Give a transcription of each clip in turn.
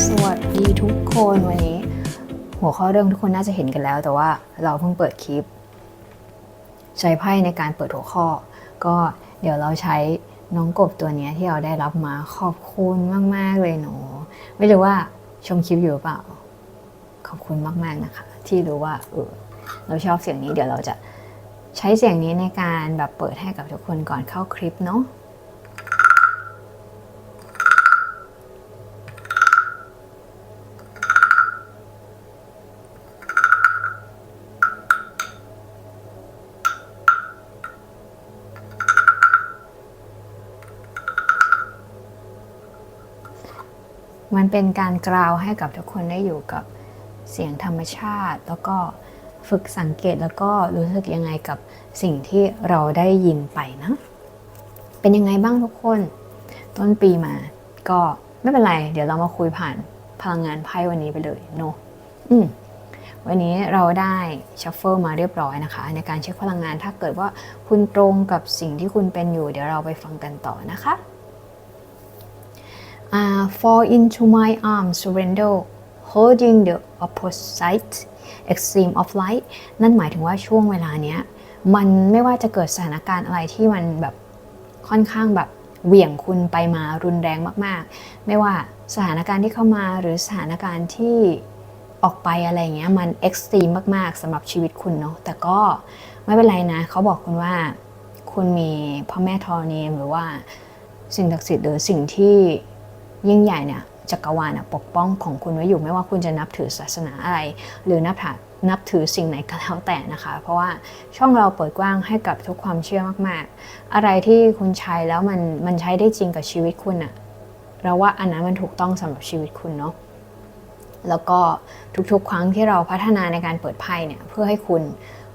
สวัสดีทุกคนวันนี้ หัวข้อเรื่องทุกคนน่าจะเห็นกันแล้ว แต่ว่าเราเพิ่งเปิดคลิป ใช้ไพ่ในการเปิดหัวข้อ ก็เดี๋ยวเราใช้น้องกบตัวนี้ที่เราได้รับมาขอบคุณมาก ๆ เลยหนู ไม่รู้ว่าชมคลิปอยู่หรือเปล่า ขอบคุณมาก ๆ นะคะ ที่รู้ว่าเออเราชอบเสียงนี้เดี๋ยวเราจะใช้เสียงนี้ในการแบบเปิดให้กับทุกคนก่อนเข้าคลิปเนาะ มันเป็นการกล่าวให้กับทุกคนได้อยู่กับเสียงธรรมชาติ แล้วก็ฝึกสังเกตแล้วก็รู้สึกยังไงกับสิ่งที่เราได้ยินไปนะ เป็นยังไงบ้างทุกคน ต้นปีมา ก็ไม่เป็นไร เดี๋ยวเรามาคุยผ่านพลังงานไพ่วันนี้ไปเลยเนาะอืมวันนี้เราได้ชัฟเฟิลมาเรียบร้อยนะคะ ในการเช็คพลังงานถ้าเกิดว่าคุณตรงกับสิ่งที่คุณเป็นอยู่ เดี๋ยวเราไปฟังกันต่อนะคะ uh, fall into my arms surrender holding the opposite extreme of light นั่นหมายถึงว่าช่วงเวลาเนี้ย มันไม่ว่าจะเกิดสถานการณ์อะไรที่มันแบบค่อนข้างแบบเหวี่ยงคุณไปมารุนแรงมาก ๆ ไม่ว่าสถานการณ์ที่เข้ามาหรือสถานการณ์ที่ออกไปอะไรเงี้ยมันเอ็กซ์ตรีมมาก ๆสำหรับชีวิตคุณเนาะแต่ก็ไม่เป็นไรนะ เขาบอกคุณว่า คุณมีพ่อแม่ธรณีมหรือว่าสิ่งศักดิ์สิทธิ์หรือสิ่งที่ ยิ่งใหญ่เนี่ยจักรวาลปกป้องของคุณไว้อยู่ไม่ว่าคุณจะนับถือศาสนาอะไร หรือนับถือนับถือสิ่งไหนก็แล้วแต่นะคะ เพราะว่าช่องเราเปิดกว้างให้กับทุกความเชื่อมาก ๆ อะไรที่คุณใช้แล้วมันมันใช้ได้จริงกับชีวิตคุณอะเราว่าอันนั้นมันถูกต้องสำหรับชีวิตคุณเนาะแล้วก็ทุกๆ ครั้งที่เราพัฒนาในการเปิดไพ่เนี่ยเพื่อให้คุณ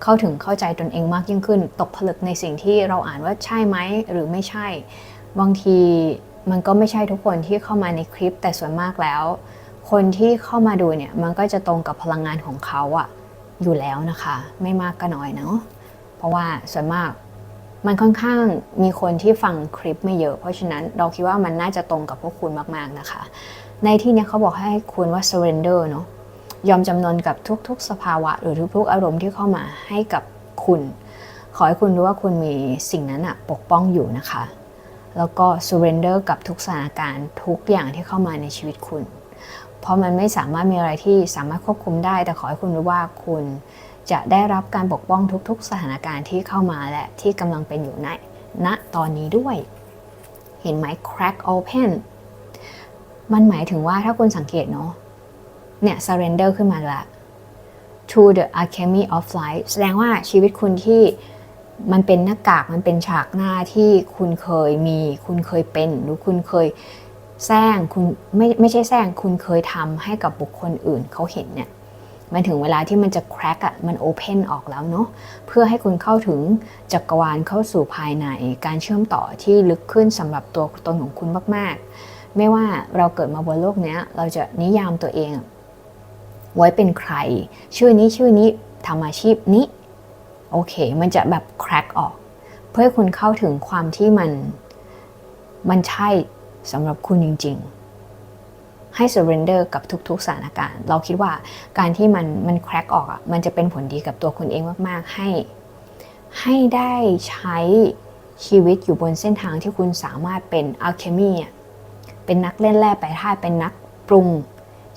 เข้าถึงเข้าใจตนเองมากยิ่งขึ้น ตกผลึกในสิ่งที่เราอ่านว่าใช่ไหมหรือไม่ใช่ บางที มันก็ไม่ใช่ทุกคนที่เข้ามาในคลิปแต่ส่วนมากแล้ว คนที่เข้ามาดูเนี่ยมันก็จะตรงกับพลังงานของเขาอะอยู่แล้วนะคะ ไม่มากก็น้อยเนาะเพราะว่าส่วนมากมันค่อนข้างมีคนที่ฟังคลิปไม่เยอะ เพราะฉะนั้นเราคิดว่ามันน่าจะตรงกับพวกคุณมากๆนะคะ ในที่นี้เขาบอกให้คุณว่า surrender เนาะยอมจำนนกับทุก ๆ สภาวะ หรือทุกๆ อารมณ์ที่เข้ามาให้กับคุณ ขอให้คุณรู้ว่าคุณมีสิ่งนั้นอะปกป้องอยู่นะคะ แล้วก็ surrender กับทุกสถานการณ์ทุกอย่างที่เข้ามาในชีวิตคุณ เพราะมันไม่สามารถมีอะไรที่สามารถควบคุมได้ แต่ขอให้คุณรู้ว่าคุณจะได้รับการปกป้องทุกๆ สถานการณ์ที่เข้ามาและที่กำลังเป็นอยู่ในณตอนนี้ด้วย เห็นไหม crack open มันหมายถึงว่าถ้าคุณสังเกตเนาะเนี่ย surrender ขึ้นมาละ to the alchemy of life แสดงว่าชีวิตคุณที่ มันเป็นหน้ากากมันเป็นฉากหน้าที่คุณเคยมี คุณเคยเป็นหรือคุณเคยแซงคุณไม่ไม่ใช่แซงคุณเคยทำให้กับบุคคลอื่นเขาเห็นเนี่ยมันถึงเวลาที่มันจะแครกอะมันโอเพนออกแล้วเนาะเพื่อให้คุณเข้าถึงจักรวาลเข้าสู่ภายใน การเชื่อมต่อที่ลึกขึ้นสำหรับตัวตนของคุณมาก ๆ ไม่ว่าเราเกิดมาบนโลกนี้เราจะนิยามตัวเอง ไว้เป็นใคร ชื่อนี้ชื่อนี้ทำอาชีพนี้ โอเค มันจะแบบแครกออก เพื่อให้คุณเข้าถึงความที่มัน มันใช่สำหรับคุณจริง ๆ ให้ surrender กับทุกๆสถานการณ์ เราคิดว่าการที่มันมันแครกออกอะมันจะเป็นผลดีกับตัวคุณเองมากๆ ให้ ให้ได้ใช้ชีวิตอยู่บนเส้นทางที่คุณสามารถเป็น alchemy เป็นนักเล่นแร่แปรธาตุเป็นนักปรุง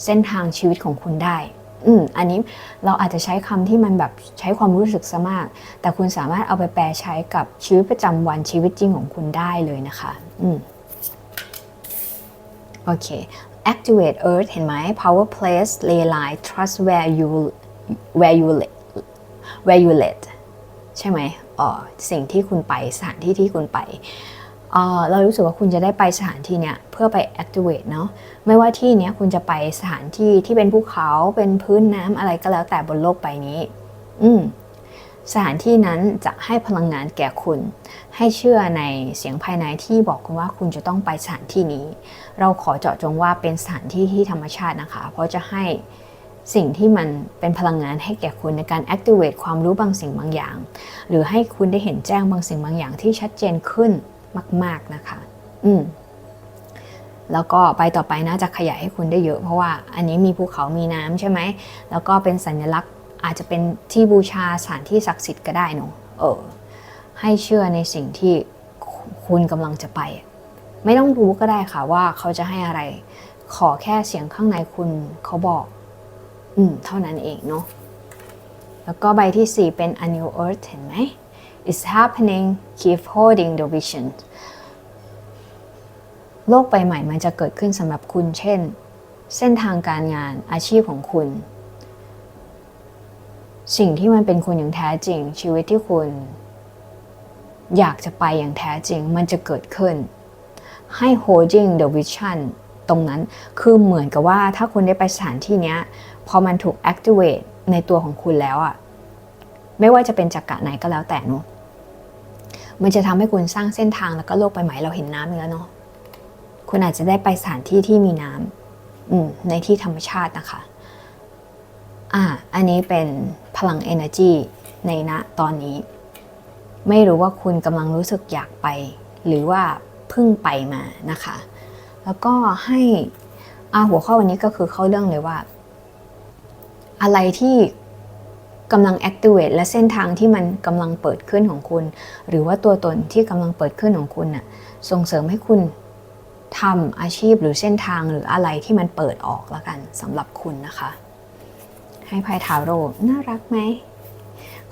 เส้นทางชีวิตของคุณได้ อืมอันนี้เราอาจจะใช้คำที่มันแบบใช้ความรู้สึกซะมาก แต่คุณสามารถเอาไปแปลใช้กับชีวิตประจำวันชีวิตจริงของคุณได้เลยนะคะ อืมโอเค activate earth เห็นไหม power place lay line trust where you where you let where you let ใช่ไหมอ๋อสิ่งที่คุณไปสถานที่ที่คุณไป เรารู้สึกว่าคุณจะได้ไปสถานที่เนี้ยเพื่อไป activate เนาะไม่ว่าที่เนี้ยคุณจะไปสถานที่ที่เป็นภูเขาเป็นพื้นน้ำอะไรก็แล้วแต่บนโลกใบนี้ อืมสถานที่นั้นจะให้พลังงานแก่คุณ ให้เชื่อในเสียงภายในที่บอกคุณว่าคุณจะต้องไปสถานที่นี้ เราขอเจาะจงว่าเป็นสถานที่ที่ธรรมชาตินะคะ เพราะจะให้สิ่งที่มันเป็นพลังงานให้แก่คุณในการ activate ความรู้บางสิ่งบางอย่าง หรือให้คุณได้เห็นแจ้งบางสิ่งบางอย่างที่ชัดเจนขึ้น มาก ๆนะคะ อืมแล้วก็ใบต่อไปน่าจะขยายให้คุณได้เยอะ เพราะว่าอันนี้มีภูเขามีน้ำใช่ไหม แล้วก็เป็นสัญลักษณ์อาจจะเป็นที่บูชาสถานที่ศักดิ์สิทธิ์ก็ได้เนอะเออ ให้เชื่อในสิ่งที่คุณกำลังจะไป ไม่ต้องรู้ก็ได้ค่ะว่าเขาจะให้อะไร ขอแค่เสียงข้างในคุณเขาบอก อืม เท่านั้นเองเนาะแล้วก็ใบที่ 4 เป็น a new earth เห็นไหม it's happening keep holding the vision โลกใบใหม่มันจะเกิดขึ้นสำหรับคุณ เช่น เส้นทางการงานอาชีพของคุณ สิ่งที่มันเป็นคุณอย่างแท้จริง ชีวิตที่คุณ อยากจะไปอย่างแท้จริง มันจะเกิดขึ้น ให้ holding the vision ตรงนั้นคือเหมือนกับว่าถ้าคุณได้ไปสถานที่เนี้ยพอมันถูก activate ในตัวของคุณแล้วอะไม่ว่าจะเป็นจักระไหนก็แล้วแต่เนอะ มันจะทำให้คุณสร้างเส้นทางแล้วก็โลกใบใหม่เราเห็นน้ำอยู่แล้วเนาะคุณอาจจะได้ไปสถานที่ที่มีน้ำอืมในที่ธรรมชาตินะคะ อ่า อันนี้เป็นพลัง energy ในณตอนนี้ ไม่รู้ว่าคุณกำลังรู้สึกอยากไป หรือว่าเพิ่งไปมานะคะ แล้วก็ให้อาหัวข้อวันนี้ก็คือเข้าเรื่องเลยว่า อะไรที่ กำลัง activate และเส้นทางที่มันกำลังเปิดขึ้นของคุณ หรือว่าตัวตนที่กำลังเปิดขึ้นของคุณน่ะส่งเสริมให้คุณทำอาชีพหรือเส้นทางหรืออะไรที่มันเปิดออกแล้วกันสำหรับคุณนะคะ ให้ไพ่ทาโร่น่ารักไหม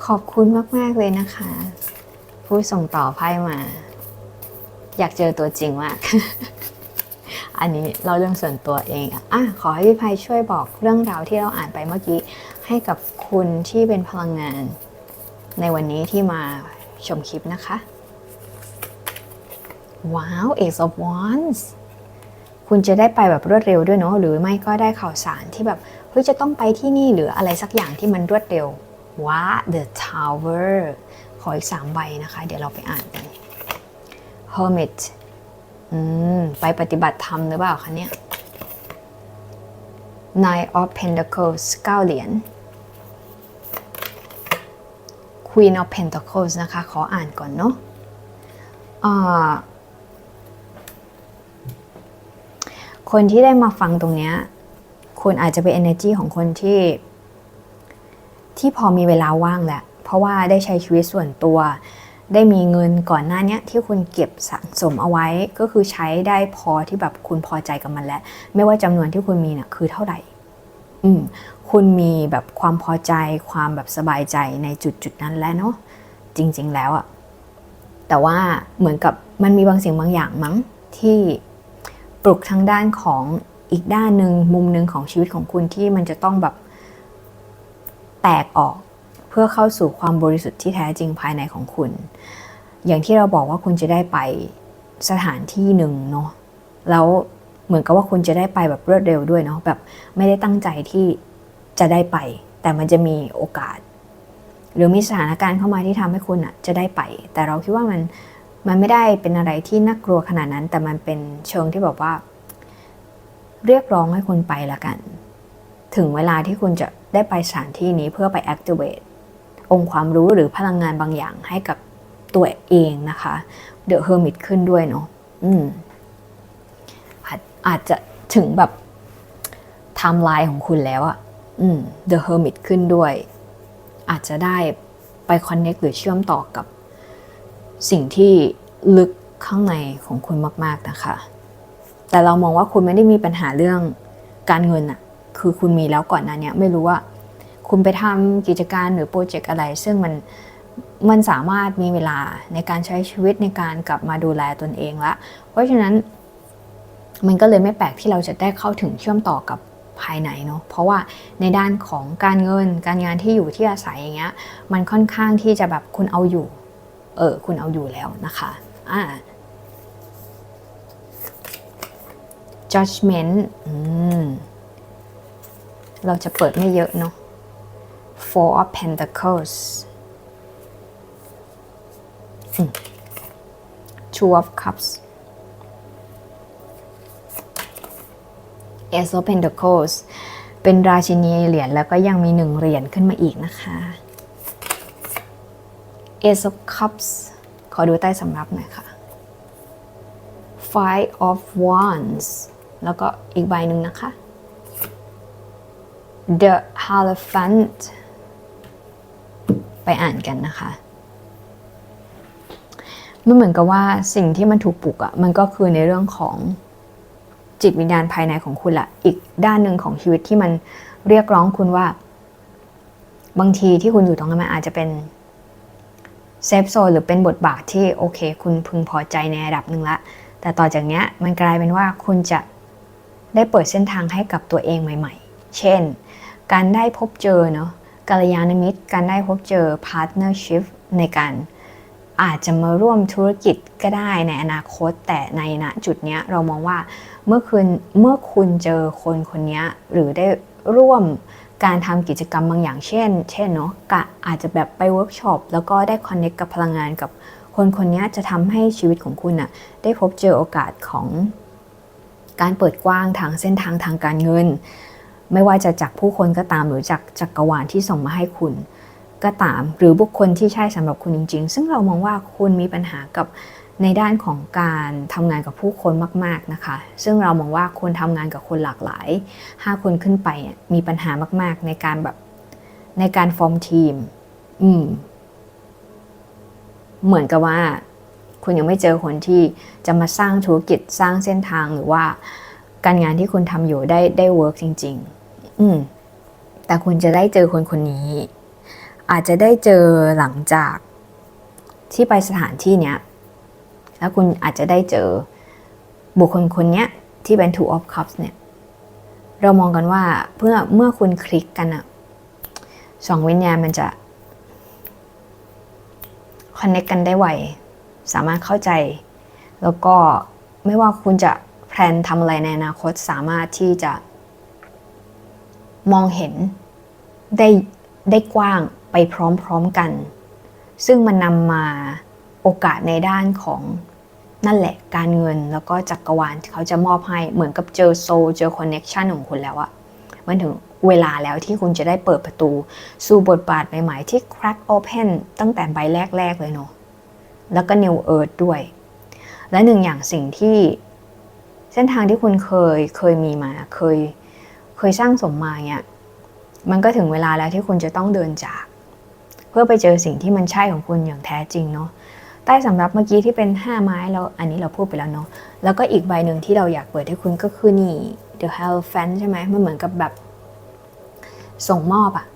ขอบคุณมาก ๆ เลยนะคะ ผู้ส่งต่อไพ่มา อยากเจอตัวจริงมาก อันนี้เราเรื่องส่วนตัวเองอะอะขอให้พี่ภัยช่วยบอกเรื่องราวที่เราอ่านไปเมื่อกี้ ให้กับคุณที่เป็นพลังงาน ในวันนี้ที่มาชมคลิปนะคะ ว้าว Ace of Wands คุณจะได้ไปแบบรวดเร็วด้วยเนาะหรือไม่ก็ได้ข่าวสารที่แบบเฮ้ยจะต้องไปที่นี่หรืออะไรสักอย่างที่มันรวดเร็วว้า The Tower ขออีกสามใบนะคะ เดี๋ยวเราไปอ่านกัน Hermit อืม ไปปฏิบัติธรรมหรือเปล่าคะเนี่ย Nine of Pentacles 9เหรียญ Queen of Pentacles นะคะ ขออ่านก่อนเนาะคนที่ได้มาฟังตรงเนี้ยคุณอาจจะเป็น energy ของคนที่ ที่พอมีเวลาว่างแหละ เพราะว่าได้ใช้ชีวิตส่วนตัว ได้มีเงินก่อนหน้านี้ที่คุณเก็บสะสมเอาไว้ ก็คือใช้ได้พอที่แบบคุณพอใจกับมันแล้ว ไม่ว่าจำนวนที่คุณมีเนี่ยคือเท่าไหร่ อืม คุณมีแบบความพอใจความแบบสบายใจในจุดจุดนั้นแล้วเนาะจริง ๆ แล้วอะแต่ว่าเหมือนกับมันมีบางสิ่งบางอย่างมั้งที่ปลุกทางด้านของอีกด้านหนึ่งมุมหนึ่งของชีวิตของคุณที่มันจะต้องแบบแตกออกเพื่อเข้าสู่ความบริสุทธิ์ที่แท้จริงภายในของคุณ อย่างที่เราบอกว่าคุณจะได้ไปสถานที่หนึ่งเนาะแล้วเหมือนกับว่าคุณจะได้ไปแบบรวดเร็วด้วยเนาะแบบไม่ได้ตั้งใจที่ จะได้ไป แต่มันจะมีโอกาส หรือมีสถานการณ์เข้ามาที่ทำให้คุณอะจะได้ไป แต่เราคิดว่ามันมันไม่ได้เป็นอะไรที่น่ากลัวขนาดนั้น แต่มันเป็นเชิงที่แบบว่า เรียกร้องให้คุณไปละกัน ถึงเวลาที่คุณจะได้ไปสถานที่นี้เพื่อไป activate องค์ความรู้หรือพลังงานบางอย่างให้กับตัวเองนะคะเดอะเฮอร์มิตขึ้นด้วยเนาะอืมอาอาจจะถึงแบบไทม์ไลน์ของคุณแล้วอะ อืมเดอะเฮอร์มิตขึ้นด้วย อาจจะได้ไปคอนเน็กหรือเชื่อมต่อกับสิ่งที่ลึกข้างในของคุณมาก ๆ นะคะ แต่เรามองว่าคุณไม่ได้มีปัญหาเรื่องการเงินอะคือคุณมีแล้วก่อนหน้าเนี้ยไม่รู้ว่า คุณไปทำกิจการหรือโปรเจกต์อะไร ซึ่งมันมันสามารถมีเวลาในการใช้ชีวิตในการกลับมาดูแลตนเองละ เพราะฉะนั้นมันก็เลยไม่แปลกที่เราจะได้เข้าถึงเชื่อมต่อกับ ภายในเนาะเพราะว่าในด้านของการเงินการงานที่อยู่ที่อาศัยอย่างเงี้ยมันค่อนข้างที่จะแบบคุณเอาอยู่เออคุณเอาอยู่แล้วนะคะอ่า judgment อืมเราจะเปิดไม่เยอะเนาะ Four of Pentacles Two of Cups Ace of Pentacles เป็นราชินีเหรียญแล้วก็ยังมีหนึ่งเหรียญขึ้นมาอีกนะคะ Ace of Cups ขอดูใต้สำรับหน่อยค่ะ Five of Wands แล้วก็อีกใบหนึ่งนะคะ The Hierophant ไปอ่านกันนะคะมันเหมือนกับว่าสิ่งที่มันถูกปลุกอะ่ะมันก็คือในเรื่องของ จิตวิญญาณภายในของคุณละอีกด้านหนึ่งของชีวิตที่มันเรียกร้องคุณว่า บางทีที่คุณอยู่ตรงนั้นมันอาจจะเป็นเซฟโซนหรือเป็นบทบาทที่โอเค คุณพึงพอใจในระดับหนึ่งละ แต่ต่อจากเนี้ยมันกลายเป็นว่าคุณจะได้เปิดเส้นทางให้กับตัวเองใหม่ ๆ เช่น การได้พบเจอเนาะกัลยาณมิตร การได้พบเจอพาร์ทเนอร์ชิพในการ อาจจะมาร่วมธุรกิจก็ได้ในอนาคต แต่ในณจุดนี้เรามองว่าเมื่อคุณเมื่อคุณเจอคนคนนี้หรือได้ร่วมการทำกิจกรรมบางอย่างเช่น เช่นเนาะกะอาจจะแบบไปเวิร์กช็อปแล้วก็ได้คอนเนคกับพลังงานกับคนคนนี้จะทำให้ชีวิตของคุณอะ่ะได้พบเจอโอกาสของการเปิดกว้างทางเส้นทางทางการเงิน ไม่ว่าจะจากผู้คนก็ตามหรือจากจักรวาลที่ส่งมาให้คุณ ก็ตาม หรือบุคคลที่ใช่สำหรับคุณจริง ๆ ซึ่งเรามองว่าคุณมีปัญหากับในด้านของการทำงานกับผู้คนมาก ๆนะคะ ซึ่งเรามองว่าควรทำงานกับคนหลากหลาย 5 คนขึ้นไปมีปัญหามาก ๆ ในการแบบในการฟอร์มทีม อืม เหมือนกับว่า คุณยังไม่เจอคนที่จะมาสร้างธุรกิจสร้างเส้นทางหรือว่า การงานที่คุณทำอยู่ได้ได้เวิร์กจริง ๆ อืม แต่คุณจะได้เจอคนคนนี้ อาจจะได้เจอหลังจากที่ไปสถานที่เนี้ย แล้วคุณอาจจะได้เจอบุคคลคนนี้ที่เป็น two of cups เนี่ย เรามองกันว่าเพื่อเมื่อคุณคลิกกันอะสองวิญญาณมันจะคอนเน c กกันได้ไว สามารถเข้าใจ แล้วก็ไม่ว่าคุณจะแพลนทำอะไรในอนาคตสามารถที่จะมองเห็นได้ได้กว้าง ไปพร้อมๆกัน ซึ่งมันนำมาโอกาสในด้านของนั่นแหละการเงินแล้วก็จักรวาลเขาจะมอบให้เหมือนกับเจอโซเจอคอนเน็ชันของคุณแล้วอะมันถึงเวลาแล้วที่คุณจะได้เปิดประตู สู่บทบาทใหม่ๆที่ crack open ตั้งแต่ใบแรก ๆ เลยเนาะแล้วก็ new earth ด้วย และหนึ่งอย่างสิ่งที่เส้นทางที่คุณเคยเคยมีมาเคยเคยสร้างสมมาเนี่ยมันก็ถึงเวลาแล้วที่คุณจะต้องเดินจาก เพื่อไปเจอสิ่งที่มันใช่ของคุณอย่างแท้จริงเนาะใต้สำรับเมื่อกี้ที่เป็น 5 ไม้แล้วอันนี้เราพูดไปแล้วเนาะแล้วก็อีกใบหนึ่งที่เราอยากเปิดให้คุณก็คือนี่ The Hierophant ใช่ไหมมันเหมือนกับแบบ ส่งมอบอะ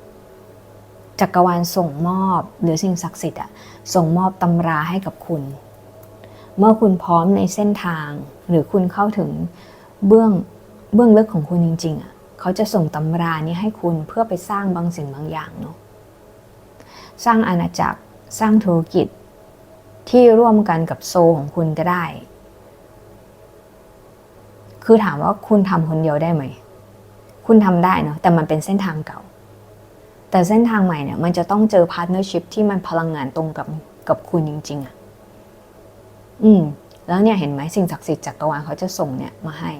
จักรวาลส่งมอบ หรือสิ่งศักดิ์สิทธิ์อะส่งมอบตำราให้กับคุณ เมื่อคุณพร้อมในเส้นทาง หรือคุณเข้าถึงเบื้องเบื้องลึกของคุณจริงๆอะเขาจะส่งตำรานี้ให้คุณเพื่อไปสร้างบางสิ่งบางอย่างเนาะ สร้างอาณาจักร สร้างธุรกิจ ที่ร่วมกันกับโซของคุณก็ได้ คือถามว่าคุณทำคนเดียวได้ไหม คุณทำได้เนาะแต่มันเป็นเส้นทางเก่า แต่เส้นทางใหม่เนี่ยมันจะต้องเจอพาร์ทเนอร์ชิพที่มันพลังงานตรงกับกับคุณจริง ๆอะอืมแล้วเนี่ยเห็นไหมสิ่งศักดิ์สิทธิ์จักรวาลเขาจะส่งเนี่ยมาให้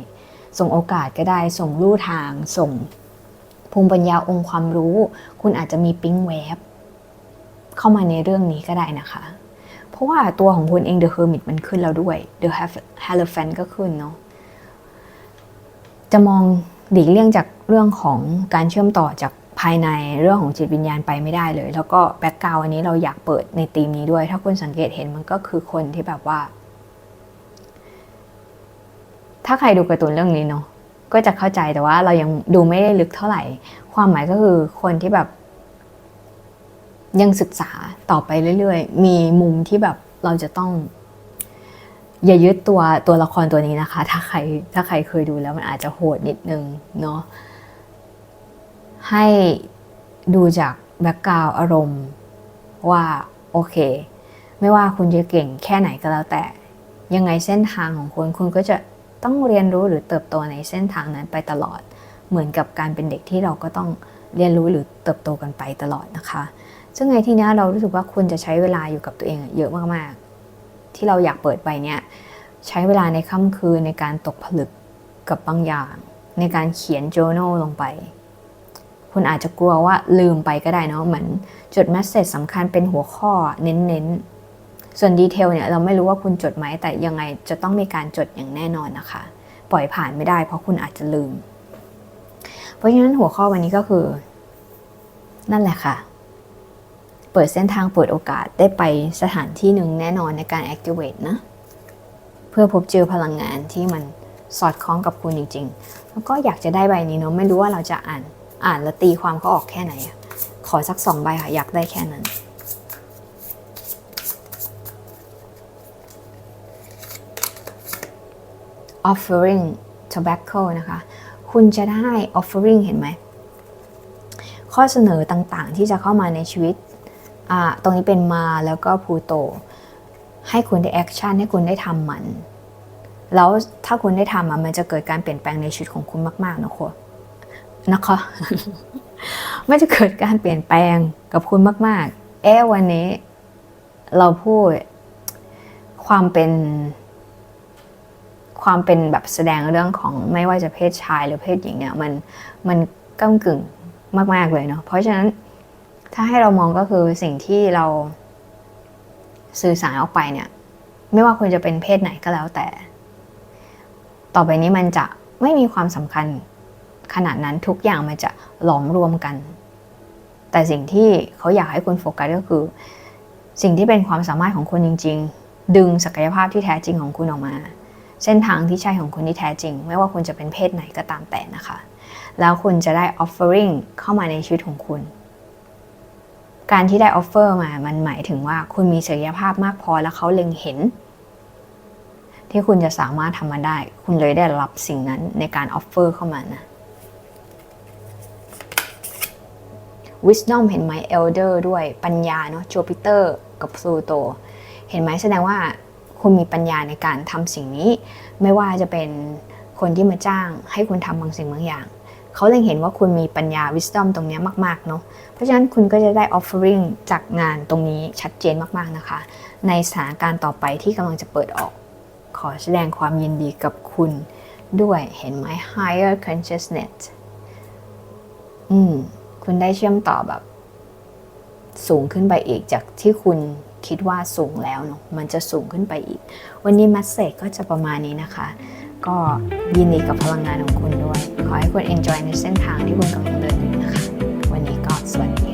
ส่งโอกาสก็ได้ ส่งลู่ทาง ส่งภูมิปัญญาองค์ความรู้ คุณอาจจะมีปิ๊งแวบ เข้ามาในเรื่องนี้ก็ได้นะคะ เพราะว่าตัวของคุณเอง The Hermit มันขึ้นแล้วด้วย The Hierophant ก็ขึ้นเนาะจะมองหลีกเลี่ยงจากเรื่องของการเชื่อมต่อจากภายในเรื่องของจิตวิญญาณไปไม่ได้เลย แล้วก็แบ็กกราวอันนี้เราอยากเปิดในธีมนี้ด้วย ถ้าคุณสังเกตเห็นมันก็คือคนที่แบบว่า ถ้าใครดูการ์ตูนเรื่องนี้เนาะก็จะเข้าใจแต่ว่าเรายังดูไม่ได้ลึกเท่าไหร่ ความหมายก็คือคนที่แบบ ยังศึกษาต่อไปเรื่อยๆ มีมุมที่แบบเราจะต้อง อย่ายึดตัวตัวละครตัวนี้นะคะ ถ้าใครถ้าใครเคยดูแล้วมันอาจจะโหดนิดนึงเนาะให้ดูจากแบ็กกราวอารมณ์ว่าโอเค ไม่ว่าคุณจะเก่งแค่ไหนก็แล้วแต่ ยังไงเส้นทางของคุณคุณก็จะต้องเรียนรู้หรือเติบโตในเส้นทางนั้นไปตลอด เหมือนกับการเป็นเด็กที่เราก็ต้องเรียนรู้หรือเติบโตกันไปตลอดนะคะ ซึ่งในที่นี้เรารู้สึกว่าคุณจะใช้เวลาอยู่กับตัวเองเยอะมากๆ ที่เราอยากเปิดไปเนี่ยใช้เวลาในค่ำคืนในการตกผลึกกับบางอย่าง ในการเขียน journal ลงไป คุณอาจจะกลัวว่าลืมไปก็ได้เนาะเหมือนจดแมสเซจสำคัญเป็นหัวข้อเน้นๆ ส่วนดีเทลเนี่ยเราไม่รู้ว่าคุณจดไหมแต่ยังไงจะต้องมีการจดอย่างแน่นอนนะคะ ปล่อยผ่านไม่ได้เพราะคุณอาจจะลืม เพราะฉะนั้นหัวข้อวันนี้ก็คือ นั่นแหละค่ะ เปิดเส้นทางเปิดโอกาสได้ไปสถานที่หนึ่งแน่นอนในการ activate นะ เพื่อพบเจอพลังงานที่มันสอดคล้องกับคุณจริง ๆ แล้วก็อยากจะได้ใบนี้เนาะไม่รู้ว่าเราจะอ่านอ่านแล้วตีความเขาออกแค่ไหน ขอสักสองใบค่ะ อยากได้แค่นั้น offering tobacco นะคะ คุณจะได้ offering เห็นไหม ข้อเสนอต่างๆ ที่จะเข้ามาในชีวิต ตรงนี้เป็นมาแล้วก็พูโต ให้คุณได้แอคชั่นให้คุณได้ทำมัน แล้วถ้าคุณได้ทำมันจะเกิดการเปลี่ยนแปลงในชีวิตของคุณมาก ๆ นะคะนะคะไม่จะเกิดการเปลี่ยนแปลงกับคุณมาก ๆ เอ๊วันนี้ เราพูดความเป็นความเป็นแบบแสดงเรื่องของไม่ว่าจะเพศชายหรือเพศหญิงเนี่ย มันมันก้ากึ่งมาก ๆ เลยเนาะเพราะฉะนั้น ถ้าให้เรามองก็คือสิ่งที่เราสื่อสารออกไปเนี่ย ไม่ว่าคุณจะเป็นเพศไหนก็แล้วแต่ ต่อไปนี้มันจะไม่มีความสำคัญขนาดนั้นทุกอย่างมันจะหลอมรวมกัน แต่สิ่งที่เขาอยากให้คุณโฟกัสก็คือ สิ่งที่เป็นความสามารถของคุณจริง ๆ ดึงศักยภาพที่แท้จริงของคุณออกมา เส้นทางที่ใช่ของคุณที่แท้จริง ไม่ว่าคุณจะเป็นเพศไหนก็ตามแต่นะคะ แล้วคุณจะได้ offering เข้ามาในชีวิตของคุณ การที่ได้ offer มา มันหมายถึงว่าคุณมีศักยภาพมากพอแล้วเขาเล็งเห็น ที่คุณจะสามารถทำมันได้ คุณเลยได้รับสิ่งนั้นในการ offer เข้ามานะ wisdom เห็นไหม elder ด้วยปัญญาเนาะ Jupiter กับ Pluto เห็นไหมแสดงว่าคุณมีปัญญาในการทำสิ่งนี้ ไม่ว่าจะเป็นคนที่มาจ้างให้คุณทำบางสิ่งบางอย่าง เขาเล็งเห็นว่าคุณมีปัญญา wisdom ตรงนี้มากๆเนาะ เพราะฉะนั้นคุณก็จะได้ offering จากงานตรงนี้ชัดเจนมากๆนะคะ ในสถานการณ์ต่อไปที่กำลังจะเปิดออก ขอแสดงความยินดีกับคุณด้วยเห็นไหม higher consciousness อืม คุณได้เชื่อมต่อแบบ สูงขึ้นไปอีกจากที่คุณคิดว่าสูงแล้วเนาะมันจะสูงขึ้นไปอีก วันนี้มัสเซจก็จะประมาณนี้นะคะ ก็ยินดีกับพลังงานของคุณด้วย ขอให้คุณ enjoy ในเส้นทางที่คุณกำลังเดินอยู่นะคะ วันนี้ก็สวัสดี